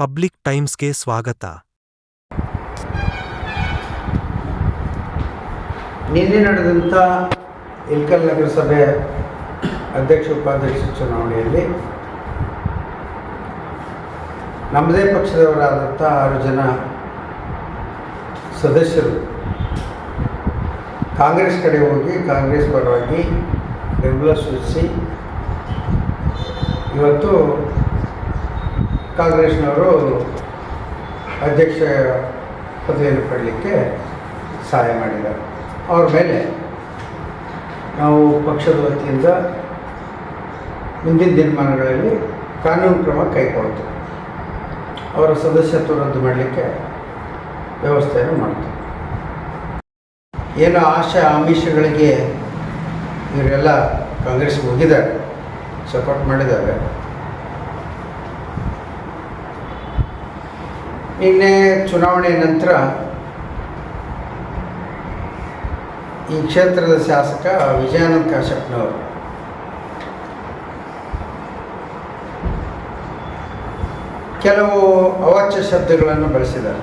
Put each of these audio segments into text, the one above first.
Public ಟೈಮ್ಸ್ಗೆ ಸ್ವಾಗತ. ನಿನ್ನೆ ನಡೆದಂಥ ಇಲ್ಕಲ್ ನಗರಸಭೆ ಅಧ್ಯಕ್ಷ ಉಪಾಧ್ಯಕ್ಷ ಚುನಾವಣೆಯಲ್ಲಿ ನಮ್ಮದೇ ಪಕ್ಷದವರಾದಂಥ ಆರು ಜನ ಸದಸ್ಯರು ಕಾಂಗ್ರೆಸ್ ಕಡೆ ಹೋಗಿ ಕಾಂಗ್ರೆಸ್ ಪರವಾಗಿ ಬೆಂಬಲ ಸೂಚಿಸಿ ಇವತ್ತು ಕಾಂಗ್ರೆಸ್ನವರು ಅಧ್ಯಕ್ಷ ಪದವಿಯನ್ನು ಪಡಲಿಕ್ಕೆ ಸಹಾಯ ಮಾಡಿದ್ದಾರೆ. ಅವ್ರ ಮೇಲೆ ನಾವು ಪಕ್ಷದ ವತಿಯಿಂದ ಮುಂದಿನ ದಿನಮಾನಗಳಲ್ಲಿ ಕಾನೂನು ಕ್ರಮ ಕೈಗೊಳ್ತೇವೆ ಅವರ ಸದಸ್ಯತ್ವ ರದ್ದು ಮಾಡಲಿಕ್ಕೆ ವ್ಯವಸ್ಥೆಯನ್ನು ಮಾಡ್ತೀವಿ. ಏನೋ ಆಶಾ ಆಮಿಷಗಳಿಗೆ ಇವರೆಲ್ಲ ಕಾಂಗ್ರೆಸ್ಗೆ ಹೋಗಿದ್ದಾರೆ, ಸಪೋರ್ಟ್ ಮಾಡಿದ್ದಾರೆ. ನಿನ್ನೆ ಚುನಾವಣೆ ನಂತರ ಈ ಕ್ಷೇತ್ರದ ಶಾಸಕ ವಿಜಯಾನಂದ ಕಾಶಪ್ಪನವರು ಕೆಲವು ಅವಾಚ್ಯ ಶಬ್ದಗಳನ್ನು ಬಳಸಿದ್ದಾರೆ.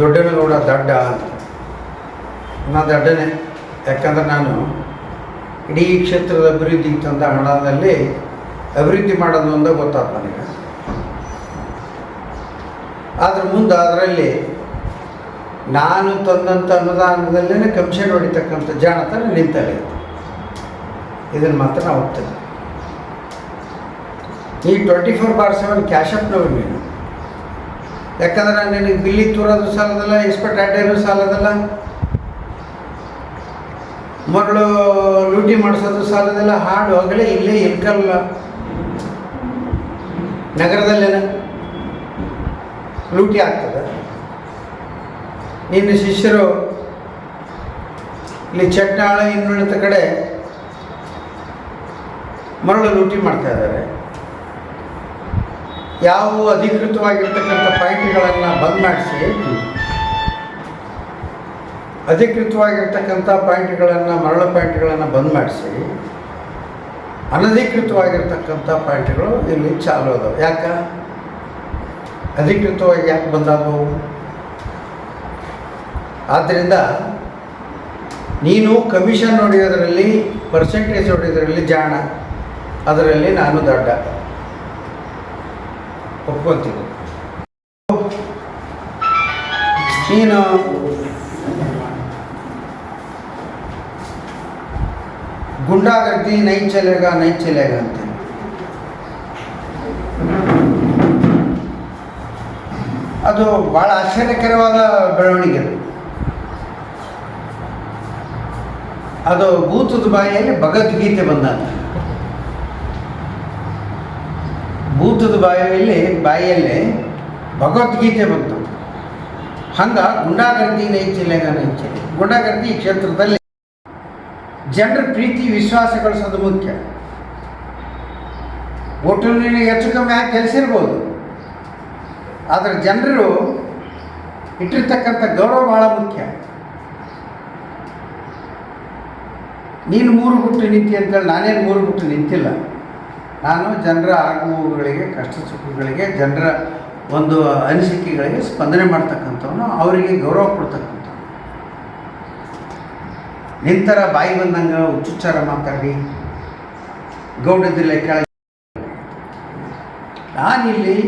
ದೊಡ್ಡನಗೌಡ ದಡ್ಡ ಅಂತ. ನಾ ದಡ್ಡನೆ, ಯಾಕಂದ್ರೆ ನಾನು ಇಡೀ ಕ್ಷೇತ್ರದ ಅಭಿವೃದ್ಧಿ ತಂದ ಹಣದಲ್ಲಿ ಅಭಿವೃದ್ಧಿ ಮಾಡೋದು ಅಂತ ಗೊತ್ತಾಗ್ತಾನೆ ಆದ್ರೆ ಮುಂದೆ ಅದರಲ್ಲಿ ನಾನು ತಂದಂಥ ಅನುದಾನದಲ್ಲೇ ಕಮಿಷನ್ ಹೊಡಿತಕ್ಕಂಥ ಜಾಣತನ ನಿಂತಲೇ ಇದೆ ಇದನ್ನು ಮಾತ್ರ ನಾವು ಒಪ್ತೇನೆ ಈ ಟ್ವೆಂಟಿ ಫೋರ್ ಬಾರ್ ಸೆವೆನ್ ಕ್ಯಾಶಪ್ನವ್ರು ನೀನು. ಯಾಕಂದ್ರೆ ನಿನಗೆ ಬಿಲ್ಲಿ ತೂರೋದು ಸಾಲದಲ್ಲ ಎಕ್ಸ್ಪರ್ಟ್ ಅಡ್ಡೇನು ಸಾಲದಲ್ಲ. ಮರಳು ಲೂಟಿ ಮಾಡಿಸೋದು ಸಾಲದಲ್ಲ ಹಾಡು ಆಗಲೇ ಇಲ್ಲೇ ಇಲ್ಕಲ್ಲ. ನಗರದಲ್ಲೇನ. ಲೂಟಿ ಆಗ್ತದೆ. ನಿನ್ನ ಶಿಷ್ಯರು ಇಲ್ಲಿ ಚಟ್ನಾಳ ಇನ್ನುಳಿದ ಕಡೆ ಮರಳು ಲೂಟಿ ಮಾಡ್ತಾ ಇದ್ದಾರೆ. ಯಾವ ಅಧಿಕೃತವಾಗಿರ್ತಕ್ಕಂಥ ಪಾಯಿಂಟ್ಗಳನ್ನು ಬಂದ್ ಮಾಡಿಸಿ, ಅಧಿಕೃತವಾಗಿರ್ತಕ್ಕಂಥ ಪಾಯಿಂಟ್ಗಳನ್ನು, ಮರಳು ಪಾಯಿಂಟ್ಗಳನ್ನು ಬಂದ್ ಮಾಡಿಸಿ, ಅನಧಿಕೃತವಾಗಿರ್ತಕ್ಕಂಥ ಪಾಯಿಂಟ್ಗಳು ಇಲ್ಲಿ ಚಾಲು ಅದಾವೆ. ಯಾಕೆ? ಅಧಿಕೃತವಾಗಿ ಯಾಕೆ ಬಂದಾದವು ಆದ್ದರಿಂದ ನೀನು ಕಮಿಷನ್ ಹೊಡೆಯೋದ್ರಲ್ಲಿ ಪರ್ಸೆಂಟೇಜ್ ಹೊಡೆಯೋದ್ರಲ್ಲಿ ಜಾಣ. ಅದರಲ್ಲಿ ನಾನು ದೊಡ್ಡ. ಒಪ್ಕೊತೀನಿ. ನೀನು ಗುಂಡಾಗರ್ತಿ ನೈನ್ ಚಲೆಗ ನೈ ಚಲೆಗ ಅಂತ ಅದು ಭಾಳ ಆಶ್ಚರ್ಯಕರವಾದ ಬೆಳವಣಿಗೆ. ಅದು ಭೂತದ ಬಾಯಿಯಲ್ಲಿ ಭಗವದ್ಗೀತೆ ಬಂದಂತ. ಭೂತದ ಬಾಯಿಯಲ್ಲಿ ಬಾಯಿಯಲ್ಲಿ ಭಗವದ್ಗೀತೆ ಬಂತು. ಹಂಗೆ ಗುಂಡಾಗರ್ದಿ ನೈಚಿಲೆಗ ನೈಚಿಲೆ ಗುಂಡಾಗರ್ದಿ ಈ ಕ್ಷೇತ್ರದಲ್ಲಿ ಜನರ ಪ್ರೀತಿ ವಿಶ್ವಾಸ ಗಳಿಸೋದು ಮುಖ್ಯ. ಒಟ್ಟು ಹೆಚ್ಚು ಕಮ್ಮಿ ಆಗಿ ಕೆಲಸಿರ್ಬೋದು ಆದರೆ ಜನರು ಇಟ್ಟಿರ್ತಕ್ಕಂಥ ಗೌರವ ಭಾಳ ಮುಖ್ಯ. ನೀನು ಮೂರು ಗುಟ್ಟು ನಿಂತಿ ಅಂತೇಳಿ ನಾನೇನು ಮೂರು ಗುಟ್ಟು ನಿಂತಿಲ್ಲ. ನಾನು ಜನರ ಆಗುಗಳಿಗೆ ಕಷ್ಟ ಸುಖಗಳಿಗೆ, ಜನರ ಒಂದು ಅನಿಸಿಕೆಗಳಿಗೆ ಸ್ಪಂದನೆ ಮಾಡ್ತಕ್ಕಂಥವನು ಅವರಿಗೆ ಗೌರವ ಕೊಡ್ತಕ್ಕಂಥವ್ನು. ನಿಂತರ ಬಾಯಿ ಬಂದಂಗೆ ಉಚ್ಚುಚ್ಚಾರ ಮಾತಾಡಿ ಗೌಡದಿಲ್ಲ ಕೆಳಗೆ ನಾನಿಲ್ಲಿ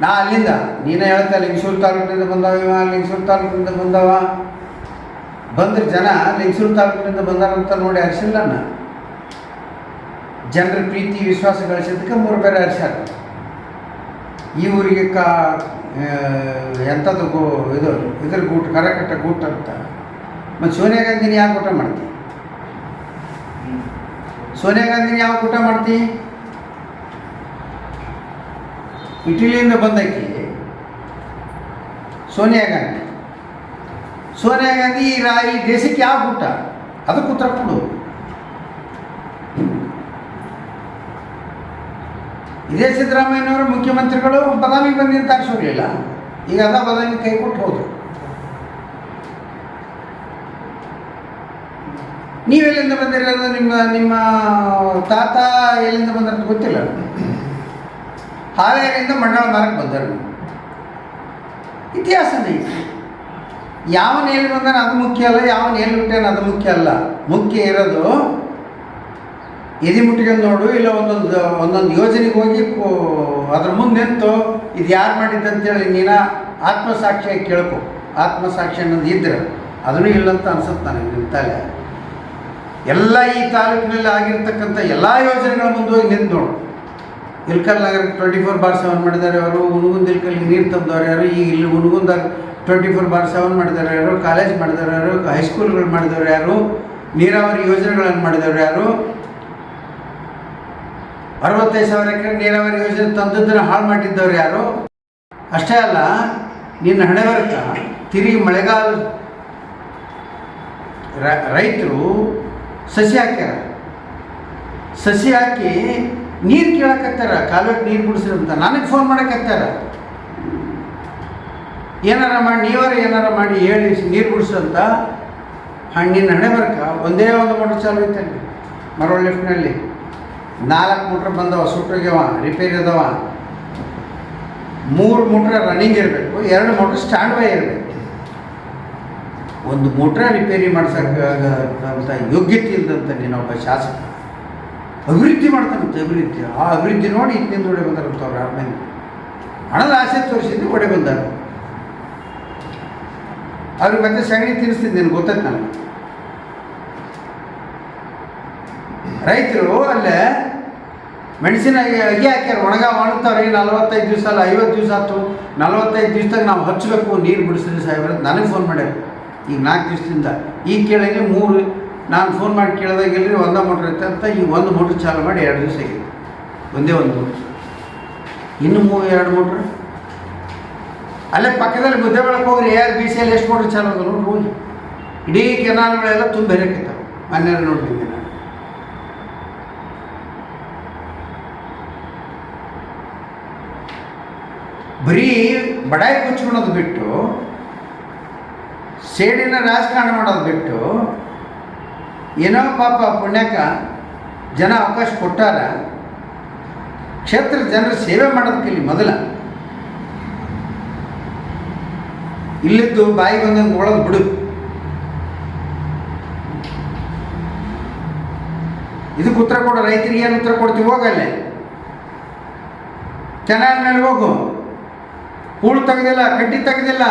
ನಾ ಅಲ್ಲಿಂದ, ನೀನೇ ಹೇಳ್ತಾ ಲಿಂಗಸೂರು ತಾಲೂಕಿನಿಂದ ಬಂದವ ಇವ ಲಿಂಗಸೂರು ತಾಲೂಕಿನಿಂದ ಬಂದವ. ಬಂದ್ರೆ ಜನ ಲಿಂಗಸೂರು ತಾಲೂಕಿನಿಂದ ಬಂದಾರಂತ ನೋಡಿ ಹರಿಸಿಲ್ಲ ಜನರ ಪ್ರೀತಿ, ವಿಶ್ವಾಸ ಗಳಿಸಿದ್ದಕ್ಕೆ ಮೂರು ಬೇರೆ ಹರಿಸ್ಯಾರ ಈ ಊರಿಗೆ ಕಾ ಎಂಥದ್ದು ಗೋ, ಇದು, ಇದ್ರ ಗೂಟ್, ಕರಕಟ್ಟ ಗೂಟ್ ಅಂತ. ಮತ್ತು ಸೋನಿಯಾ ಗಾಂಧಿನ ಯಾವ ಊಟ ಮಾಡ್ತಿ? ಸೋನಿಯಾ ಗಾಂಧಿನ ಯಾವ ಊಟ ಮಾಡ್ತಿ? ಇಟಲಿಯಿಂದ ಬಂದಕ್ಕೆ ಸೋನಿಯಾ ಗಾಂಧಿ. ಸೋನಿಯಾ ಗಾಂಧಿ ಈ ರಾ ಈ ದೇಶಕ್ಕೆ ಯಾವ ಊಟ ಅದಕ್ಕೆ ಉತ್ತರ ಕೊಡು. ಇದೇ ಸಿದ್ದರಾಮಯ್ಯನವರು ಮುಖ್ಯಮಂತ್ರಿಗಳು ಬದಾಮಿ ಬಂದು ಹೋಗಲಿಲ್ಲ ಈಗ ಅದ ಬದಾಮಿ ಕೈ ಕೊಟ್ಟು ಹೋದ್ರು. ನೀವೆಲ್ಲಿಂದ ಬಂದಿರೋದು? ನಿಮ್ಮ ನಿಮ್ಮ ತಾತ ಎಲ್ಲಿಂದ ಬಂದಿರೋದು ಗೊತ್ತಿಲ್ಲ. ಹಾವೇರಿಯಿಂದ ಮಂಡಳ ಮಾರಕ್ಕೆ ಬಂದರು. ಇತಿಹಾಸನೇ ಯಾವ ಎಲ್ಲಿ ಬಂದಾನ ಅದು ಮುಖ್ಯ ಅಲ್ಲ, ಯಾವ ಎಲ್ಲಿ ಹುಟ್ಟಾನ ಅದು ಮುಖ್ಯ ಅಲ್ಲ. ಮುಖ್ಯ ಇರೋದು ಎದಿ ಮುಟ್ಕೊಂಡು ನೋಡು, ಇಲ್ಲ ಒಂದೊಂದು ಒಂದೊಂದು ಯೋಜನೆಗೆ ಹೋಗಿ ಅದ್ರ ಮುಂದೆ ನಿಂತು, ಇದು ಯಾರು ಮಾಡಿದ್ದಂತೇಳಿ ನೀನ ಆತ್ಮಸಾಕ್ಷಿಯಾಗಿ ಕೇಳ್ಕೊ. ಆತ್ಮಸಾಕ್ಷಿ ಅನ್ನೋದು ಇದ್ರೆ ಅದನ್ನು ಇಲ್ಲಂತ ಅನ್ಸುತ್ತೆ ನನಗೆ ನಿಮ್ಮ ಎಲ್ಲ ಈ ತಾಲೂಕಿನಲ್ಲಿ ಆಗಿರ್ತಕ್ಕಂಥ ಎಲ್ಲ ಯೋಜನೆಗಳ ಮುಂದೆ ಹೋಗಿ ನಿಂತು ನೋಡು. ಇಲ್ಕಲ್ ನಗರ ಟ್ವೆಂಟಿ ಫೋರ್ ಬಾರ್ ಸೆವೆನ್ ಮಾಡಿದ್ದಾರೆ ಅವರು. ಹುಣಗುಂದ ಇಲ್ಕಲ್ಲಿ ನೀರು ತಂದವ್ರು ಯಾರು? ಈಗ ಇಲ್ಲಿ ಹುಣಗುಂದಾಗ ಟ್ವೆಂಟಿ ಫೋರ್ ಬಾರ್ ಸೆವೆನ್ ಮಾಡಿದ್ದಾರೆ ಯಾರು? ಕಾಲೇಜ್ ಮಾಡಿದವರು ಯಾರು? ಹೈಸ್ಕೂಲ್ಗಳು ಮಾಡಿದವರು ಯಾರು? ನೀರಾವರಿ ಯೋಜನೆಗಳನ್ನು ಮಾಡಿದವರು ಯಾರು? ಅರವತ್ತೈದು ಸಾವಿರ ಎಕರೆ ನೀರಾವರಿ ಯೋಜನೆ ತಂದದ್ದನ್ನು ಹಾಳು ಮಾಡಿದ್ದವ್ರು ಯಾರು? ಅಷ್ಟೇ ಅಲ್ಲ, ನಿನ್ನ ಹಣೆ ಬರಕ ತಿರುಗಿ ಮಳೆಗಾಲ ರೈತರು ಸಸಿ ಹಾಕ್ಯಾರ. ಸಸಿ ಹಾಕಿ ನೀರು ಕೇಳಕತ್ತಾರ ಕಾಲುವೆಗೆ ನೀರು ಬಿಡಿಸ್ರಿ ಅಂತ. ನನಗೆ ಫೋನ್ ಮಾಡಕತ್ತಾರ ಏನಾರ ಮಾಡಿ, ನೀವಾರ ಏನಾರ ಮಾಡಿ ಹೇಳಿ ನೀರು ಬಿಡಿಸು ಅಂತ. ಹಣ್ಣಿನ ಹಣೆ ಬರ್ಕ, ಒಂದೇ ಒಂದು ಮೋಟ್ರ್ ಚಾಲು ಐತಲ್ಲಿ ಮರವಳ್ಳಿ ಲಿಫ್ಟ್ನಲ್ಲಿ ನಾಲ್ಕು ಮೋಟ್ರ್ ಬಂದವ, ಸುಟ್ಟೋಗ್ಯವ ರಿಪೇರಿ ಅದಾವ ಮೂರು ಮೋಟ್ರ್ ರನ್ನಿಂಗ್ ಇರಬೇಕು, ಎರಡು ಮೋಟ್ರ್ ಸ್ಟ್ಯಾಂಡ್ ಬೈ ಇರಬೇಕು. ಒಂದು ಮೋಟ್ರ ರಿಪೇರಿ ಮಾಡ್ಸೋಕ್ಕಾಗಂಥ ಯೋಗ್ಯತೆ ಇಲ್ಲದಂತ ನೀನೊಬ್ಬ ಶಾಸಕ. ಅಭಿವೃದ್ಧಿ ಮಾಡ್ತಾನಂತೆ ಅಭಿವೃದ್ಧಿ. ಆ ಅಭಿವೃದ್ಧಿ ನೋಡಿ ಇತ್ತಿಂದ ಒಡೆ ಬಂದಾರಂತ ಅವ್ರು ಆರು ಮಂದಿ ಹಣದ ಆಸೆ ತೋರಿಸಿದ್ದು ಒಡೆ ಬಂದಾರ. ಅವ್ರಿಗೆ ಮತ್ತೆ ಸಗಣಿ ತಿನ್ನಿಸ್ತಿದ್ದು ನಿನಗೆ ಗೊತ್ತೈತೆ ನನಗೆ. ರೈತರು ಅಲ್ಲೇ ಮೆಣಸಿನ ಅಗಿ ಹಾಕ್ಯಾರ ಒಣಗ ಒಣಗ್ತಾವ್ರಿ ನಲ್ವತ್ತೈದು ದಿವಸ ಅಲ್ಲ, ಐವತ್ತು ದಿವಸ ಆಯ್ತು. ನಲ್ವತ್ತೈದು ದಿವ್ಸದಾಗ ನಾವು ಹಚ್ಚಬೇಕು, ನೀರು ಬಿಡಿಸ್ರಿ ಸಾಹೇಬ್ರೆ ನನಗೆ ಫೋನ್ ಮಾಡ್ಯಾರ. ಈಗ ನಾಲ್ಕು ದಿವಸದಿಂದ. ಈಗ ಕೇಳಿದ್ರೆ ಮೂರು ನಾನು ಫೋನ್ ಮಾಡಿ ಕೇಳಿದಾಗ ಇಲ್ರಿ ಒಂದೇ ಮೋಟ್ರ್ ಐತೆ ಅಂತ ಈ ಒಂದು ಮೋಟ್ರ್ ಚಾಲು ಮಾಡಿ ಎರಡು ದಿವಸ ಆಗಿದೆ. ಒಂದೇ ಒಂದು ಇನ್ನು ಮೂ, ಎರಡು ಮೋಟ್ರ್ ಅಲ್ಲೇ ಪಕ್ಕದಲ್ಲಿ ಮುದ್ದೆ ಬೆಳಕ್ಕೆ ಹೋಗ್ರಿ ಯಾರು ಬಿ ಸಿ ಎಲ್ ಎಷ್ಟು ಮೋಟ್ರ್ ಚಾಲು ಅದ ನೋಡ್ರಿ, ಹೋಗಿ. ಇಡೀ ಕೆನಾಲ್ಗಳೆಲ್ಲ ತುಂಬ ಬೆರಕಿದ್ದಾವೆ ಮೊನ್ನೆ ನೋಡ್ತೀನಿ ನಾನು. ಬರೀ ಬಡಾಯಿ ಕುಚ್ಕೊಳೋದು ಬಿಟ್ಟು, ಸೇಡಿನ ರಾಜಕಾರಣ ಮಾಡೋದು ಬಿಟ್ಟು ಏನೋ ಪಾಪ ಪುಣ್ಯಕ ಜನ ಅವಕಾಶ ಕೊಟ್ಟಾರ. ಕ್ಷೇತ್ರ ಜನರ ಸೇವೆ ಮಾಡೋದಕ್ಕೆ ಇಲ್ಲಿ ಮೊದಲ. ಇಲ್ಲಿದ್ದು ಬಾಯಿ ಬಂದಂಗೆ ಒಳಗೆ ಬಿಡು. ಇದಕ್ಕೆ ಉತ್ತರ ಕೊಡು, ರೈತರಿಗೆ ಏನು ಉತ್ತರ ಕೊಡ್ತೀವಿ? ಹೋಗಲ್ಲೇ ಚೆನ್ನಾಗಿ ಮೇಲೆ ಹೋಗು. ಹೂಳು ತೆಗೆದಿಲ್ಲ, ಕಡ್ಡಿ ತೆಗೆದಿಲ್ಲ.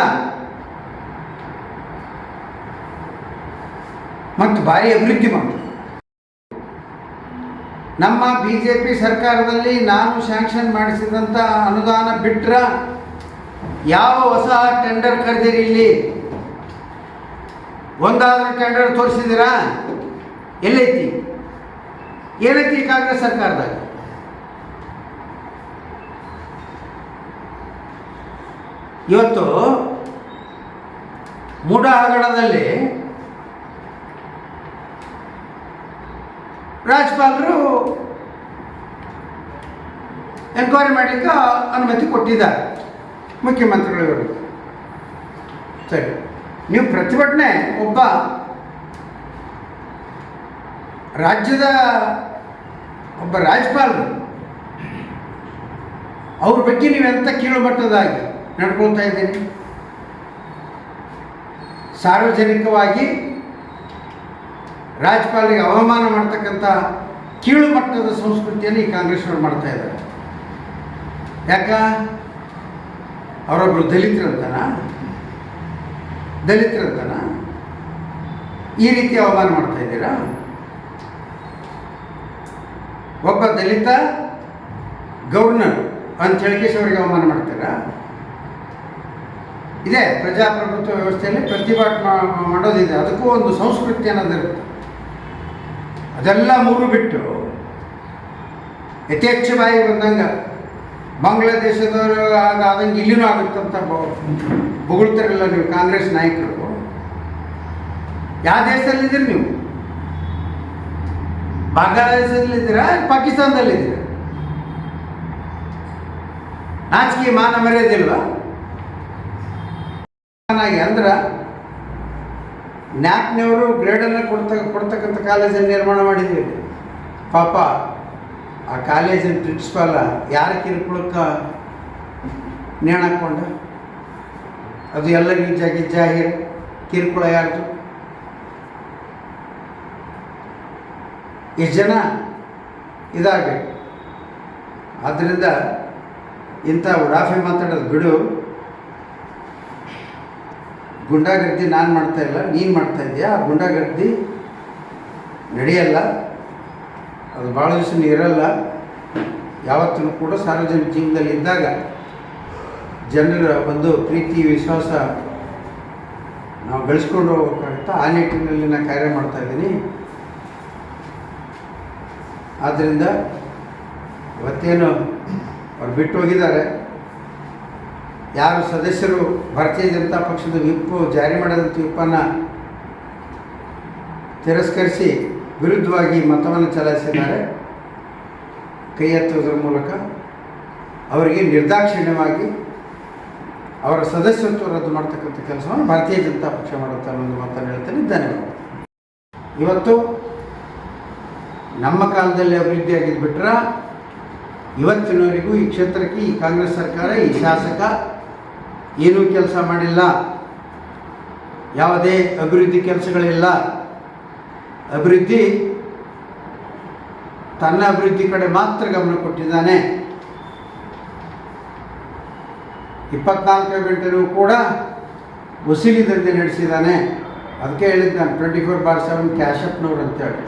ಮತ್ತು ಭಾರಿ ಅಭಿವೃದ್ಧಿ ಮಾಡು. ನಮ್ಮ ಬಿ ಜೆ ಪಿ ಸರ್ಕಾರದಲ್ಲಿ ನಾನು ಸ್ಯಾಂಕ್ಷನ್ ಮಾಡಿಸಿದಂಥ ಅನುದಾನ ಬಿಟ್ರ ಯಾವ ಹೊಸ ಟೆಂಡರ್ ಕರೆದಿರಿ ಇಲ್ಲಿ? ಒಂದಾದರೂ ಟೆಂಡರ್ ತೋರಿಸಿದ್ದೀರಾ ಎಲ್ಲೈತಿ? ಏನೈತಿ ಕಾಂಗ್ರೆಸ್ ಸರ್ಕಾರದಾಗ? ಇವತ್ತು ಮೂಡ ಹಗರಣದಲ್ಲಿ ರಾಜ್ಯಪಾಲರು ಎನ್ಕ್ವೈರಿ ಮಾಡಲಿಕ್ಕೆ ಅನುಮತಿ ಕೊಟ್ಟಿದ್ದಾರೆ. ಮುಖ್ಯಮಂತ್ರಿಗಳು ಸರಿ. ನೀವು ಪ್ರತಿಭಟನೆ ಒಬ್ಬ ರಾಜ್ಯದ ಒಬ್ಬ ರಾಜ್ಯಪಾಲರು ಅವ್ರ ಬಗ್ಗೆ ನೀವೆಂಥ ಕೀಳು ಮಟ್ಟದಾಗಿ ನಡ್ಕೊಳ್ತಾ ಇದ್ದೀನಿ ಸಾರ್ವಜನಿಕವಾಗಿ ರಾಜ್ಯಪಾಲರಿಗೆ ಅವಮಾನ ಮಾಡ್ತಕ್ಕಂಥ ಕೀಳು ಮಟ್ಟದ ಸಂಸ್ಕೃತಿಯನ್ನು ಈ ಕಾಂಗ್ರೆಸ್ನವ್ರು ಮಾಡ್ತಾ ಇದ್ದಾರೆ. ಯಾಕ? ಅವರೊಬ್ಬರು ದಲಿತರಂತನ? ದಲಿತರಂತನ? ಈ ರೀತಿ ಅವಮಾನ ಮಾಡ್ತಾ ಇದ್ದೀರಾ? ಒಬ್ಬ ದಲಿತ ಗವರ್ನರ್ ಅಂತ ಹೇಳಿಕೇಶ್ ಅವರಿಗೆ ಅವಮಾನ ಮಾಡ್ತೀರಾ? ಇದೆ, ಪ್ರಜಾಪ್ರಭುತ್ವ ವ್ಯವಸ್ಥೆಯಲ್ಲಿ ಪ್ರತಿಭಟನೆ ಮಾಡೋದಿದೆ, ಅದಕ್ಕೂ ಒಂದು ಸಂಸ್ಕೃತಿ ಅನ್ನೋದಿರುತ್ತೆ. ಅದೆಲ್ಲ ಮೂರು ಬಿಟ್ಟು ಯಥೇಚ್ಛವಾಗಿ ಬಂದಂಗೆ ಬಾಂಗ್ಲಾದೇಶದವರು ಆದಂಗೆ ಇಲ್ಲಿನೂ ಆಗುತ್ತಂತ ಬೊಗಳ್ತಾರಲ್ಲ ನೀವು ಕಾಂಗ್ರೆಸ್ ನಾಯಕರು. ಯಾವ ದೇಶದಲ್ಲಿದ್ದೀರಿ ನೀವು? ಬಾಂಗ್ಲಾದೇಶದಲ್ಲಿದ್ದೀರಾ? ಪಾಕಿಸ್ತಾನದಲ್ಲಿದ್ದೀರಾ? ನಾಚಿಕೆ ಮಾನ ಮರ್ಯಾದಿಲ್ವಾ ಅಂದ್ರೆ ನ್ಯಾಕ್ನವರು ಗ್ರೇಡನ್ನು ಕೊಡ್ತ, ಕೊಡ್ತಕ್ಕಂಥ ಕಾಲೇಜನ್ನು ನಿರ್ಮಾಣ ಮಾಡಿದ್ವಿ. ಪಾಪ, ಆ ಕಾಲೇಜಿನ ಪ್ರಿನ್ಸಿಪಾಲ ಯಾರ ಕಿರುಕುಳಕ್ಕೆ ನೇಣಾಕೊಂಡ ಅದು ಎಲ್ಲ ಗಿಜ್ಜ ಜಾಹೀರ್ ಕಿರುಕುಳ ಯಾರ್ದು? ಎಷ್ಟು ಜನ ಇದಾಗಬೇಕು ಆದ್ದರಿಂದ ಇಂಥ ಉಡಾಫೆ ಮಾತಾಡೋದು ಬಿಡು. ಗುಂಡಾಗರ್ದಿ ನಾನು ಮಾಡ್ತಾ ಇಲ್ಲ, ನೀನು ಮಾಡ್ತಾ ಇದೆಯಾ? ಆ ಗುಂಡಾಗರ್ದಿ ನಡೆಯಲ್ಲ, ಅದು ಭಾಳ ದಿವಸ ಇರಲ್ಲ ಯಾವತ್ತೂ ಕೂಡ ಸಾರ್ವಜನಿಕ ಜೀವನದಲ್ಲಿ ಇದ್ದಾಗ ಜನರ ಒಂದು ಪ್ರೀತಿ, ವಿಶ್ವಾಸ ನಾವು ಬೆಳೆಸ್ಕೊಂಡು ಹೋಗ್ಬೇಕಾಗುತ್ತೆ? ಆ ನಿಟ್ಟಿನಲ್ಲಿ ನಾನು ಕಾರ್ಯ ಮಾಡ್ತಾ ಇದ್ದೀನಿ. ಆದ್ದರಿಂದ ಇವತ್ತೇನು ಅವ್ರು ಬಿಟ್ಟು ಹೋಗಿದ್ದಾರೆ. ಯಾರು ಸದಸ್ಯರು ಭಾರತೀಯ ಜನತಾ ಪಕ್ಷದ ವಿಪ್ ಜಾರಿ ಮಾಡಿದಂಥ ವಿಪ್ಪನ್ನು ತಿರಸ್ಕರಿಸಿ ವಿರುದ್ಧವಾಗಿ ಮತವನ್ನು ಚಲಾಯಿಸಿದ್ದಾರೆ. ಕೈ ಎತ್ತುವುದರ ಮೂಲಕ ಅವರಿಗೆ ನಿರ್ದಾಕ್ಷಿಣ್ಯವಾಗಿ ಅವರ ಸದಸ್ಯತ್ವ ರದ್ದು ಮಾಡ್ತಕ್ಕಂಥ ಕೆಲಸವನ್ನು ಭಾರತೀಯ ಜನತಾ ಪಕ್ಷ ಮಾಡುತ್ತೆ ಅನ್ನೋದು ಮಾತನ್ನು ಹೇಳ್ತೇನೆ. ಧನ್ಯವಾದ. ಇವತ್ತು ನಮ್ಮ ಕಾಲದಲ್ಲಿ ಅಭಿವೃದ್ಧಿ ಆಗಿದ್ದು ಬಿಟ್ರೆ ಇವತ್ತಿನವರೆಗೂ ಈ ಕ್ಷೇತ್ರಕ್ಕೆ ಈ ಕಾಂಗ್ರೆಸ್ ಸರ್ಕಾರ, ಈ ಶಾಸಕ ಏನೂ ಕೆಲಸ ಮಾಡಿಲ್ಲ. ಯಾವುದೇ ಅಭಿವೃದ್ಧಿ ಕೆಲಸಗಳಿಲ್ಲ. ಅಭಿವೃದ್ಧಿ ತನ್ನ ಅಭಿವೃದ್ಧಿ ಕಡೆ ಮಾತ್ರ ಗಮನ ಕೊಟ್ಟಿದ್ದಾನೆ. ಇಪ್ಪತ್ನಾಲ್ಕು ಗಂಟೆನೂ ಕೂಡ ವಸೂಲಿ ದಂಧೆ ನಡೆಸಿದ್ದಾನೆ. ಅದಕ್ಕೆ ಹೇಳಿದ್ದು ನಾನು ಟ್ವೆಂಟಿ ಫೋರ್ ಬಾರ್ ಸೆವೆನ್ ಕ್ಯಾಶಪ್ನವ್ರು ಅಂತೇಳಿ.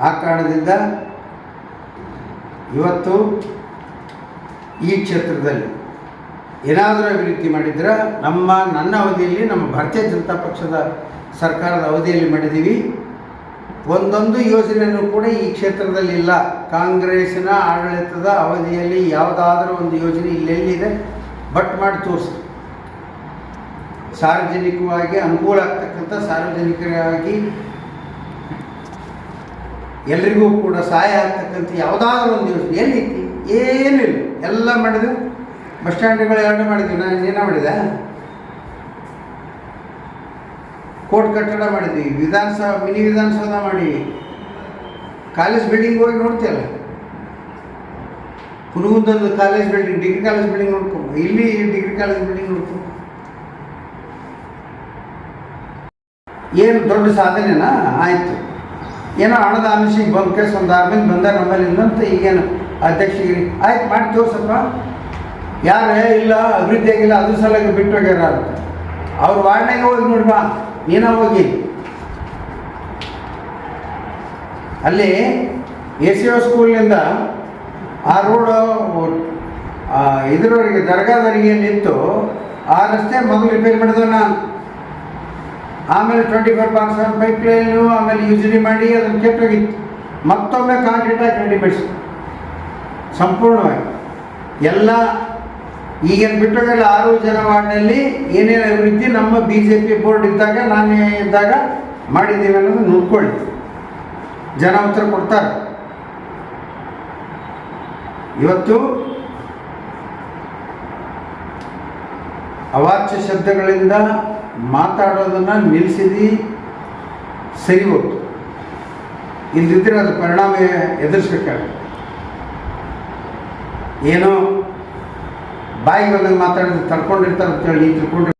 ಆ ಕಾರಣದಿಂದ ಇವತ್ತು ಈ ಕ್ಷೇತ್ರದಲ್ಲಿ ಏನಾದರೂ ಅಭಿವೃದ್ಧಿ ಮಾಡಿದ್ರೆ ನಮ್ಮ, ನನ್ನ ಅವಧಿಯಲ್ಲಿ ನಮ್ಮ ಭಾರತೀಯ ಜನತಾ ಪಕ್ಷದ ಸರ್ಕಾರದ ಅವಧಿಯಲ್ಲಿ ಮಾಡಿದ್ದೀವಿ. ಒಂದೊಂದು ಯೋಜನೆಯನ್ನು ಕೂಡ ಈ ಕ್ಷೇತ್ರದಲ್ಲಿ ಇಲ್ಲ. ಕಾಂಗ್ರೆಸ್ಸಿನ ಆಡಳಿತದ ಅವಧಿಯಲ್ಲಿ ಯಾವುದಾದ್ರೂ ಒಂದು ಯೋಜನೆ ಇಲ್ಲೆಲ್ಲಿದೆ ಬಟ್ ಮಾಡಿ ತೋರಿಸಿ ಸಾರ್ವಜನಿಕವಾಗಿ ಅನುಕೂಲ ಆಗ್ತಕ್ಕಂಥ ಸಾರ್ವಜನಿಕರಾಗಿ ಎಲ್ರಿಗೂ ಕೂಡ ಸಹಾಯ ಆಗ್ತಕ್ಕಂಥ ಯಾವುದಾದ್ರೂ ಒಂದು ಯೋಜನೆ ಎಲ್ಲೈತಿ ಏನೂ ಇಲ್ಲ ಎಲ್ಲ ಮಾಡಿದ್ರು ಬಸ್ ಸ್ಟ್ಯಾಂಡ್ಗಳು ಎರಡು ಮಾಡಿದ್ವಿ. ನಾನು ಏನ ಮಾಡಿದೆ ಕೋರ್ಟ್ ಕಟ್ಟಡ ಮಾಡಿದ್ವಿ. ವಿಧಾನಸಭಾ, ಮಿನಿ ವಿಧಾನಸೌಧ ಮಾಡಿ. ಕಾಲೇಜ್ ಬಿಲ್ಡಿಂಗ್ ಹೋಗಿ ನೋಡ್ತೀಯಲ್ಲ? ಪುನಗುಂದೊಂದು college building degree college building ನೋಡ್ಕೊ. ಇಲ್ಲಿ ಡಿಗ್ರಿ ಕಾಲೇಜ್ ಬಿಲ್ಡಿಂಗ್ ನೋಡ್ಕೊ. ಏನು ದೊಡ್ಡ ಸಾಧನೆನಾ? ಆಯಿತು. ಏನೋ ಹಣದ ಆಮಿಷಿಗೆ ಬಂದ ಕೇಸ್, ಒಂದು ಆರ್ಮಿಗೆ ಬಂದ ಬಂದಾರ ನಮ್ಮಲ್ಲಿ ಅಂತ ಈಗೇನು ಅಧ್ಯಕ್ಷಗಿರಿ ಆಯ್ತು, ಮಾಡಿ ತೋರ್ಸಪ್ಪ. ಯಾರು ಇಲ್ಲ, ಅಭಿವೃದ್ಧಿ ಆಗಿಲ್ಲ ಅದ್ರ ಸಲುವಾಗಿ ಬಿಟ್ಟು ಹೋಗ್ಯಾರ ಅಂತ. ಅವ್ರ ವಾರ್ಡ್ನಾಗೆ ಹೋಗಿ ನೋಡ್ಬ ನೀನ ಹೋಗಿ. ಅಲ್ಲಿ ಎ ಸಿ ಓ ಸ್ಕೂಲ್ನಿಂದ ಆ ರೋಡು ಇದರವರೆಗೆ ದರ್ಗಾದವರೆಗೆ ನಿಂತು ಆ ರಸ್ತೆ ಮೊದಲು ರಿಪೇರ್ ಮಾಡಿದವ ನಾನು. ಆಮೇಲೆ twenty four bar seven pipeline ಆಮೇಲೆ ಯೂಸಿಡಿ ಮಾಡಿ ಅದನ್ನು ಕೆಟ್ಟೋಗಿತ್ತು. ಮತ್ತೊಮ್ಮೆ ಕಾಂಕ್ರೀಟ್ ಹಾಕಿ ರೆಡಿ ಸಂಪೂರ್ಣವಾಗಿ. ಎಲ್ಲ ಈಗೇನು ಬಿಟ್ಟೋಗಲ್ಲ ಆರು ಜನ ವಾರ್ಡ್ನಲ್ಲಿ ಏನೇನು ಅಭಿವೃದ್ಧಿ ನಮ್ಮ ಬಿ ಜೆ ಪಿ ಬೋರ್ಡ್ ಇದ್ದಾಗ, ನಾನೇ ಇದ್ದಾಗ ಮಾಡಿದ್ದೀವಿ ಅನ್ನೋದು ನೋಡ್ಕೊಳ್ಳಿ. ಜನ ಉತ್ತರ ಕೊಡ್ತಾರೆ. ಇವತ್ತು ಅವಾಚ್ಯ ಶಬ್ದಗಳಿಂದ ಮಾತಾಡೋದನ್ನು ನಿಲ್ಲಿಸಿದಿ ಸರಿ ಹೋಗ್ತು ಇಲ್ದಿದ್ರೆ ಅದು ಪರಿಣಾಮ ಎದುರಿಸ್ಬೇಕಾಗುತ್ತೆ. ಏನೋ ಬಾಯಿಗೆ ಬಂದಂಗೆ ಮಾತಾಡಿದ್ರೆ ತಡ್ಕೊಂಡಿರ್ತಾರೆ ಅಂತೇಳಿ ನೀವು ತಿಳ್ಕೊಂಡ್ರೆ